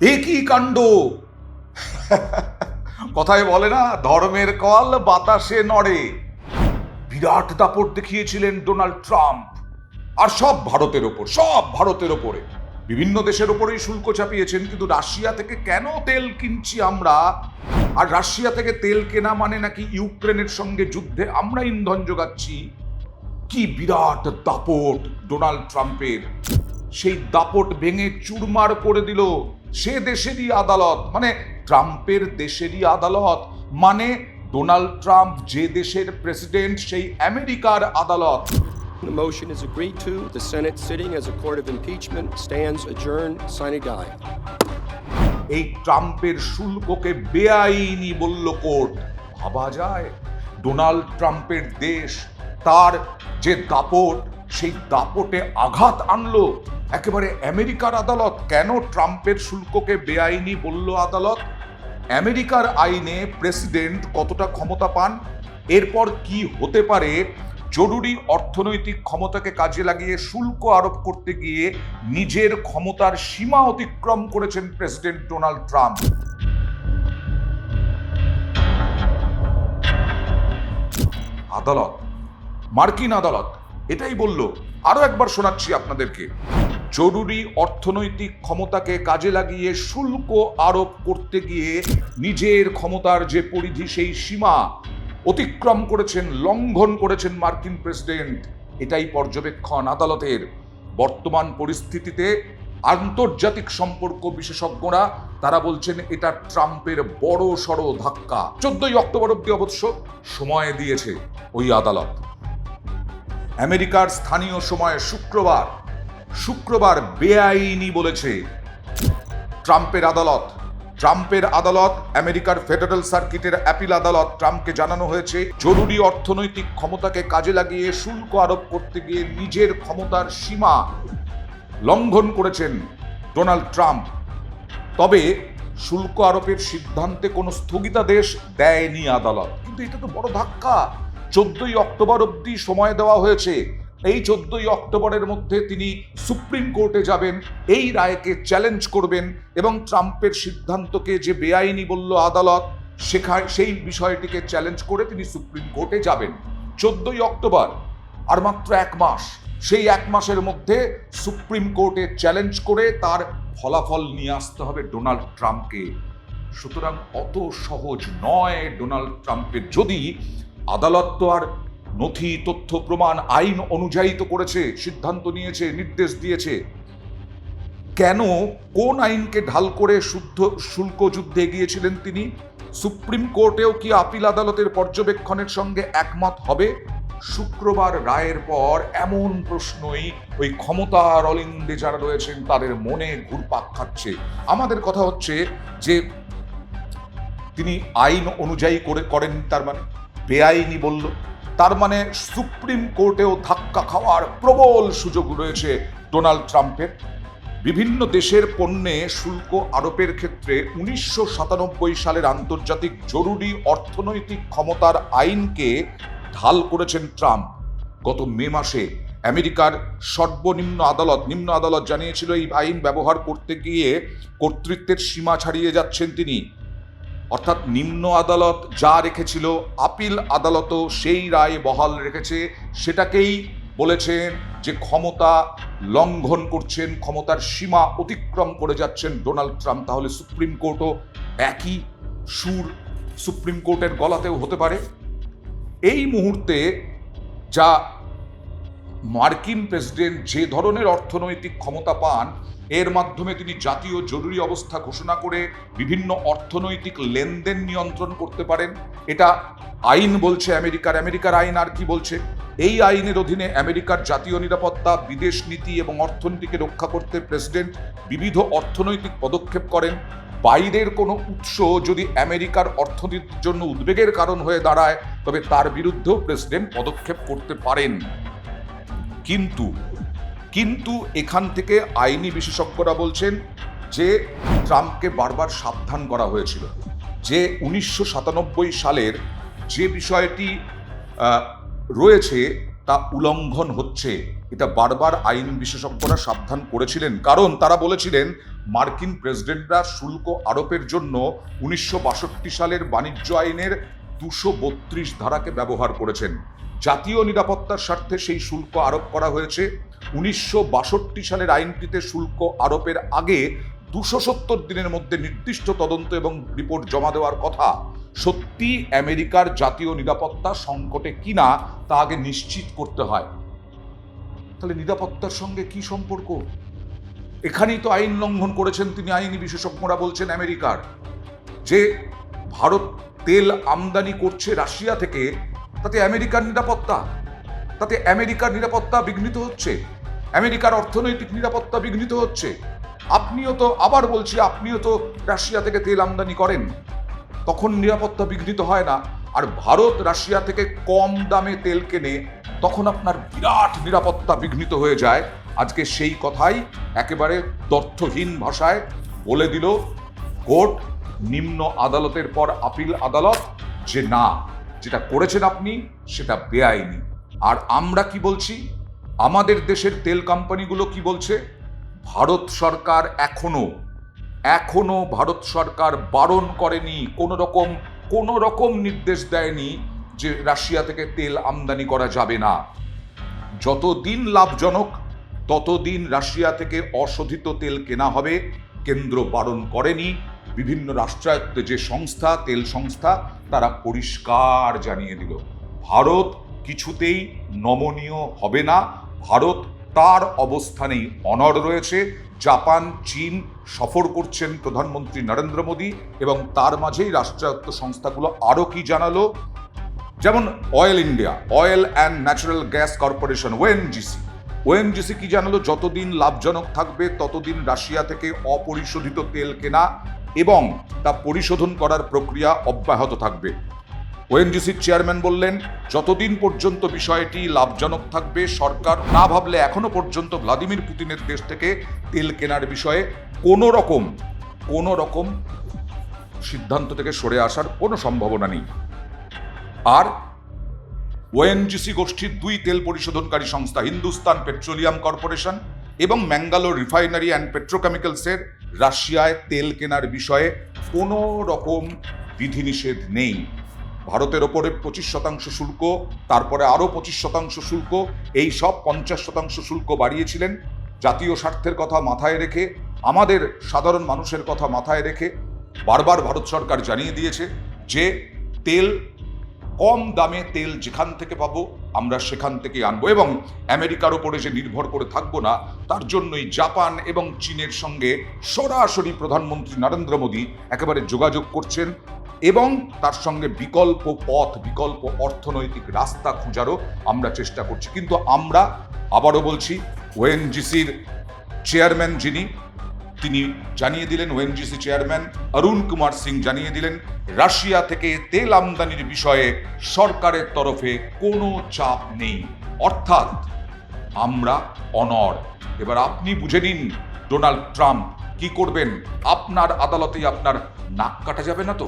এ কি কাণ্ড। কথায় বলে না, ধর্মের কল বাতাসে নড়ে। বিরাট দাপট দেখিয়েছিলেন ডোনাল্ড ট্রাম্প। আর সব ভারতের ওপর, সব ভারতের ওপরে। বিভিন্ন দেশের ওপরেই শুল্ক চাপিয়েছেন, কিন্তু রাশিয়া থেকে কেন তেল কিনছি আমরা? আর রাশিয়া থেকে তেল কেনা মানে নাকি ইউক্রেনের সঙ্গে যুদ্ধে আমরা ইন্ধন যোগাচ্ছি? কি বিরাট দাপট ডোনাল্ড ট্রাম্পের। সেই দাপট ভেঙে চুরমার করে দিল সে দেশেরই আদালত মানে ট্রাম্পের দেশেরই আদালত মানে ডোনাল্ড ট্রাম্প যে দেশের প্রেসিডেন্ট সেই আমেরিকার আদালত The motion is agreed to. The Senate, sitting as a court of impeachment, stands adjourned sine die. এই ট্রাম্পের শুল্ককে বেআইনি বলল কোর্ট ভাবা যায় ডোনাল্ড ট্রাম্পের দেশ তার যে দাপট সেই দাপটে আঘাত আনলো। একেবারে আমেরিকার আদালত, কেন ট্রাম্পের শুল্ককে বেআইনি বলল আদালত? আমেরিকার আইনে প্রেসিডেন্ট কতটা ক্ষমতা পান? এরপর কি হতে পারে? জরুরি অর্থনৈতিক ক্ষমতাকে কাজে লাগিয়ে শুল্ক আরোপ করতে গিয়ে নিজের ক্ষমতার সীমা অতিক্রম করেছেন প্রেসিডেন্ট ডোনাল্ড ট্রাম্প। আদালত, মার্কিন আদালত এটাই বলল, আরও একবার শোনাচ্ছি আপনাদেরকে। জরুরি অর্থনৈতিক ক্ষমতাকে কাজে লাগিয়ে শুল্ক আরোপ করতে গিয়ে নিজের ক্ষমতার যে পরিধি সেই সীমা অতিক্রম করেছেন, লঙ্ঘন করেছেন মার্কিন প্রেসিডেন্ট, এটাই পর্যবেক্ষণ আদালতের। বর্তমান পরিস্থিতিতে আন্তর্জাতিক সম্পর্ক বিশেষজ্ঞরা, তারা বলছেন এটা ট্রাম্পের বড় সড় ধাক্কা। চোদ্দই অক্টোবর অব্দি অবশ্য সময় দিয়েছে ওই আদালত। আমেরিকার স্থানীয় সময় শুক্রবার শুক্রবার বেআইনি বলেছে ট্রাম্পের আদালত। ট্রাম্পের আদালত, আমেরিকার ফেডারেল সার্কিটের অ্যাপিল আদালত ট্রাম্পকে জানানো হয়েছে, জরুরি অর্থনৈতিক ক্ষমতাকে কাজে লাগিয়ে শুল্ক আরোপ করতে গিয়ে নিজের ক্ষমতার সীমা লঙ্ঘন করেছেন ডোনাল্ড ট্রাম্প। তবে শুল্ক আরোপের সিদ্ধান্তে কোনো স্থগিতাদেশ দেয়নি আদালত। কিন্তু এটা তো বড় ধাক্কা। চোদ্দই অক্টোবর অবধি সময় দেওয়া হয়েছে। এই চোদ্দই অক্টোবরের মধ্যে তিনি সুপ্রিম কোর্টে যাবেন, এই রায়কে চ্যালেঞ্জ করবেন এবং ট্রাম্পের সিদ্ধান্তকে যে বেআইনি বলল আদালত, সেখানে, সেই বিষয়টিকে চ্যালেঞ্জ করে তিনি সুপ্রিম কোর্টে যাবেন। চোদ্দই অক্টোবর, আর মাত্র এক মাস, সেই এক মাসের মধ্যে সুপ্রিম কোর্টে চ্যালেঞ্জ করে তার ফলাফল নিয়ে আসতে হবে ডোনাল্ড ট্রাম্পকে। সুতরাং অত সহজ নয় ডোনাল্ড ট্রাম্পের। যদি আদালত তো আর নথি, তথ্য, প্রমাণ, আইন অনুযায়ী তো করেছে, সিদ্ধান্ত নিয়েছে, নির্দেশ দিয়েছে। কেন, কোন আইনকে ঢাল করে শুদ্ধ, শুল্ক যুদ্ধে গিয়েছিলেন তিনি? সুপ্রিম কোর্টেও কি আপিল আদালতের পর্যবেক্ষণের সঙ্গে একমত হবে? শুক্রবার রায়ের পর এমন প্রশ্নই ওই ক্ষমতার অলিন্দে যারা রয়েছেন, তাদের মনে ঘুরপাক খাচ্ছে। আমাদের কথা হচ্ছে যে তিনি আইন অনুযায়ী করে, করেন, তার মানে বেআইনি বলল, তার মানে সুপ্রিম কোর্টেও ধাক্কা খাওয়ার প্রবল সুযোগ রয়েছে ডোনাল্ড ট্রাম্পের। বিভিন্ন দেশের পণ্যে শুল্ক আরোপের ক্ষেত্রে উনিশশো সাতানব্বই সালের আন্তর্জাতিক জরুরি অর্থনৈতিক ক্ষমতার আইনকে ঢাল করেছেন ট্রাম্প। গত মে মাসে আমেরিকার সর্বনিম্ন আদালত, নিম্ন আদালত জানিয়েছিল এই আইন ব্যবহার করতে গিয়ে কর্তৃত্বের সীমা ছাড়িয়ে যাচ্ছেন তিনি। অর্থাৎ নিম্ন আদালত যা রেখেছিল, আপিল আদালতও সেই রায় বহাল রেখেছে। সেটাকেই বলেছেন যে ক্ষমতা লঙ্ঘন করছেন, ক্ষমতার সীমা অতিক্রম করে যাচ্ছেন ডোনাল্ড ট্রাম্প। তাহলে সুপ্রিম কোর্টও একই সুর সুপ্রিম কোর্টের গলাতেও হতে পারে। এই মুহূর্তে যা মার্কিন প্রেসিডেন্ট যে ধরনের অর্থনৈতিক ক্ষমতা পান, এর মাধ্যমে তিনি জাতীয় জরুরি অবস্থা ঘোষণা করে বিভিন্ন অর্থনৈতিক লেনদেন নিয়ন্ত্রণ করতে পারেন। এটা আইন বলছে, আমেরিকার আমেরিকার আইন আর কি বলছে? এই আইনের অধীনে আমেরিকার জাতীয় নিরাপত্তা, বিদেশ নীতি এবং অর্থনীতিকে রক্ষা করতে প্রেসিডেন্ট বিবিধ অর্থনৈতিক পদক্ষেপ করেন। বাইরের কোনো উৎস যদি আমেরিকার অর্থনীতির জন্য উদ্বেগের কারণ হয়ে দাঁড়ায়, তবে তার বিরুদ্ধেও প্রেসিডেন্ট পদক্ষেপ করতে পারেন। কিন্তু কিন্তু এখান থেকে আইনি বিশেষজ্ঞরা বলছেন যে ট্রাম্পকে বারবার সাবধান করা হয়েছিল, যে উনিশশো সাতানব্বই সালের যে বিষয়টি রয়েছে তা উল্লঙ্ঘন হচ্ছে, এটা বারবার আইন বিশেষজ্ঞরা সাবধান করেছিলেন। কারণ তারা বলেছিলেন, মার্কিন প্রেসিডেন্টরা শুল্ক আরোপের জন্য উনিশশো বাষট্টি সালের বাণিজ্য আইনের দুশো ধারাকে ব্যবহার করেছেন। জাতীয় নিরাপত্তার স্বার্থে সেই শুল্ক আরোপ করা হয়েছে। উনিশশো বাষট্টি সালের আইনটিতে শুল্ক আরোপের আগে দুশো সত্তর দিনের মধ্যে নির্দিষ্ট তদন্ত এবং রিপোর্ট জমা দেওয়ার কথা। সত্যি আমেরিকার জাতীয় নিরাপত্তা সংকটে কিনা তা আগে নিশ্চিত করতে হয়। তাহলে নিরাপত্তার সঙ্গে কি সম্পর্ক? এখানেই তো আইন লঙ্ঘন করেছেন তিনি আইনি বিশেষজ্ঞরা বলছেন আমেরিকার। যে ভারত তেল আমদানি করছে রাশিয়া থেকে তাতে আমেরিকার নিরাপত্তা, তাতে আমেরিকার নিরাপত্তা বিঘ্নিত হচ্ছে, আমেরিকার অর্থনৈতিক নিরাপত্তা বিঘ্নিত হচ্ছে। আপনিও তো, আবার বলছি, আপনিও তো রাশিয়া থেকে তেল আমদানি করেন। তখন নিরাপত্তা বিঘ্নিত হয় না। আর ভারত রাশিয়া থেকে কম দামে তেল কেনে, তখন আপনার বিরাট নিরাপত্তা বিঘ্নিত হয়ে যায়। আজকে সেই কথাই একেবারে তথ্যহীন ভাষায় বলে দিল কোর্ট নিম্ন আদালতের পর আপিল আদালত যে না যেটা করেছেন আপনি, সেটা বেআইনি। আর আমরা কি বলছি? আমাদের দেশের তেল কোম্পানিগুলো কি বলছে? ভারত সরকার এখনও এখনও ভারত সরকার বারণ করেনি, কোনো রকম কোনো রকম নির্দেশ দেয়নি যে রাশিয়া থেকে তেল আমদানি করা যাবে না। যতদিন লাভজনক, ততদিন রাশিয়া থেকে অশোধিত তেল কেনা হবে, কেন্দ্র বারণ করেনি। বিভিন্ন রাষ্ট্রায়ত্ত যে সংস্থা, তেল সংস্থা, তারা পরিষ্কার জানিয়ে দিল, ভারত কিছুতেই নমনীয় হবে না। ভারত তার অবস্থানেই অনড় রয়েছে। জাপান, চীন সফর করছেন প্রধানমন্ত্রী নরেন্দ্র মোদী এবং তার মাঝেই রাষ্ট্রায়ত্ত সংস্থাগুলো আরও কি জানালো? যেমন oil India, oil and natural gas corporation, ONGC. ONGC কি জানালো? যতদিন লাভজনক থাকবে, ততদিন রাশিয়া থেকে অপরিশোধিত তেল কেনা এবং তা পরিশোধন করার প্রক্রিয়া অব্যাহত থাকবে। ওএনজিসির চেয়ারম্যান বললেন, যতদিন পর্যন্ত বিষয়টি লাভজনক থাকবে, সরকার না ভাবলে এখনও পর্যন্ত ভ্লাদিমির পুতিনের দেশ থেকে তেল কেনার বিষয়ে কোনো রকম কোনো রকম সিদ্ধান্ত থেকে সরে আসার কোনো সম্ভাবনা নেই। আর ওএনজিসি গোষ্ঠীর দুই তেল পরিশোধনকারী সংস্থা হিন্দুস্তান পেট্রোলিয়াম কর্পোরেশন এবং ম্যাঙ্গালোর রিফাইনারি অ্যান্ড পেট্রোকেমিক্যালসের রাশিয়ায় তেল কেনার বিষয়ে কোনো রকম বিধিনিষেধ নেই। ভারতের ওপরে পঁচিশ শতাংশ শুল্ক, তারপরে আরও পঁচিশ শতাংশ শুল্ক, এই সব পঞ্চাশ শতাংশ শুল্ক বাড়িয়েছিলেন। জাতীয় স্বার্থের কথা মাথায় রেখে, আমাদের সাধারণ মানুষের কথা মাথায় রেখে বারবার ভারত সরকার জানিয়ে দিয়েছে যে, তেল কম দামে তেল যেখান থেকে পাবো, আমরা সেখান থেকে আনব। এবং আমেরিকার ওপরে যে নির্ভর করে থাকব না, তার জন্যই জাপান এবং চীনের সঙ্গে সরাসরি প্রধানমন্ত্রী নরেন্দ্র মোদী একেবারে যোগাযোগ করছেন এবং তার সঙ্গে বিকল্প পথ, বিকল্প অর্থনৈতিক রাস্তা খোঁজারও আমরা চেষ্টা করছি। কিন্তু আমরা আবারও বলছি ওএনজিসির চেয়ারম্যান যিনি তিনি জানিয়ে দিলেন ওএনজিসি চেয়ারম্যান অরুণ কুমার সিং জানিয়ে দিলেন, রাশিয়া থেকে তেল আমদানির বিষয়ে সরকারের তরফে কোনো চাপ নেই। অর্থাৎ আমরা অনর এবার আপনি বুঝে নিন, ডোনাল্ড ট্রাম্প কি করবেন? আপনার আদালতেই আপনার নাক কাটা যাবে না তো?